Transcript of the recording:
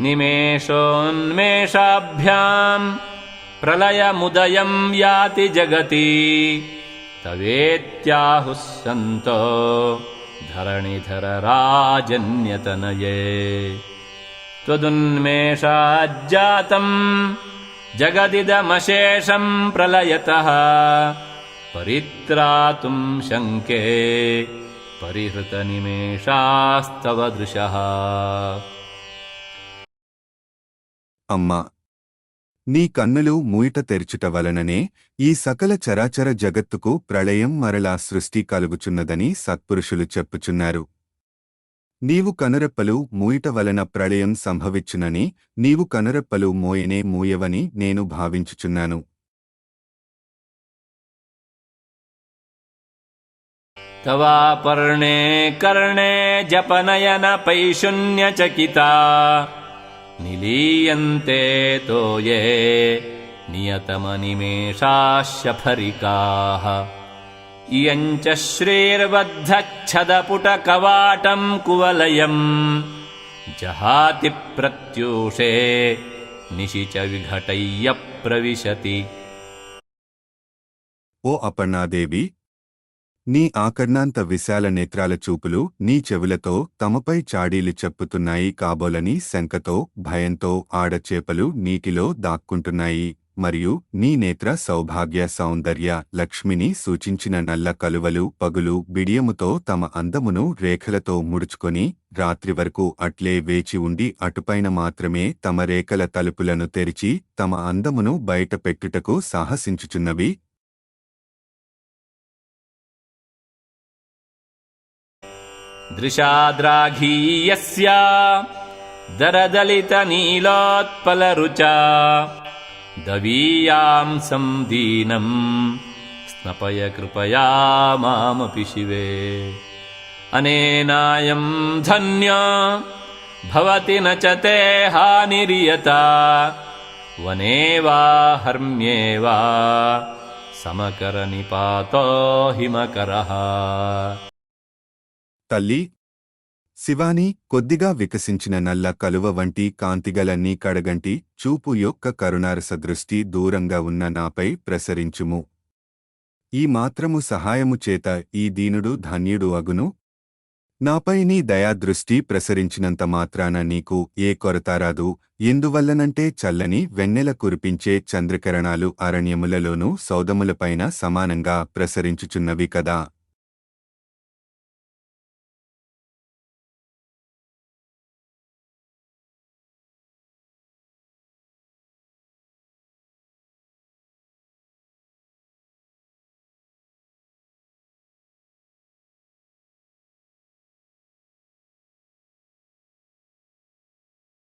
निमेषोन्मेषाभ्याम् प्रलयमुदयम् याति जगति। तवेत्याहुः सन्तो धरणिधरराजन्यतनये। त्वदुन्मेषाज्जातम् जगदिदमशेषम् प्रलयतः परित्रातुम् शङ्के परिहृतनिमेषास्तव दृशः అమ్మా! నీ కన్నులు మూయిట తెరుచుట వలననే ఈ సకల చరాచర జగత్తుకు ప్రళయం మరలా సృష్టి కలుగుచున్నదని సత్పురుషులు చెప్పుచున్నారు. నీవు కనురెప్పలు మూయిట వలన ప్రళయం సంభవించునని నీవు కనురెప్పలు మోయనే మూయవని నేను భావించుచున్నాను. తవాపర్ణే కర్ణే జపనయన పైశూన్యచకితా निलीयन्ते तो ये श इयम् च श्रीर्बद्धच्छदपुटकवाटम् कुवलयम्। जहाति प्रत्यूषे निशि च विघटय्य प्रविशति ओ अपर्णादेव నీ ఆకర్ణాంత విశాల నేత్రాల చూపులు నీ చెవులతో తమపై చాడీలు చెప్పుతున్నాయి కాబోలని శంకతో భయంతో ఆడచేపలు నీటిలో దాక్కుంటున్నాయి. మరియు నీ నేత్ర సౌభాగ్య సౌందర్య లక్ష్మిని సూచించిన నల్ల కలువలు పగులు బిడియముతో తమ అందమును రేఖలతో ముడుచుకొని రాత్రి వరకు అట్లే వేచి ఉండి అటుపైన మాత్రమే తమ రేఖల తలుపులను తెరిచి తమ అందమును బయటపెట్టుటకు సాహసించుచున్నవి. दृशाद्राघीयस्य दरदलितनीलोत्पलरुचा दवीयाम् सन्दीनम् स्नपय कृपया मामपि शिवे। अनेनायम् धन्य भवति न च ते हानिर्यता। वने वा हर्म्ये वा समकरनिपातो हिमकरः తల్లి! శివాని కొద్దిగా వికసించిన నల్ల కలువ వంటి కాంతిగలన్నీ నీ కడగంటి చూపు యొక్క కరుణారస దృష్టి దూరంగా ఉన్న నాపై ప్రసరించుము. ఈ మాత్రము సహాయము చేత ఈ దీనుడు ధన్యుడు అగును. నాపై నీ దయాదృష్టి ప్రసరించినంత మాత్రాన నీకు ఏ కొరత రాదు. ఎందువల్లనంటే చల్లని వెన్నెల కురిపించే చంద్రకిరణాలు అరణ్యములలోనూ సౌదములపైన సమానంగా ప్రసరించుచున్నవి కదా.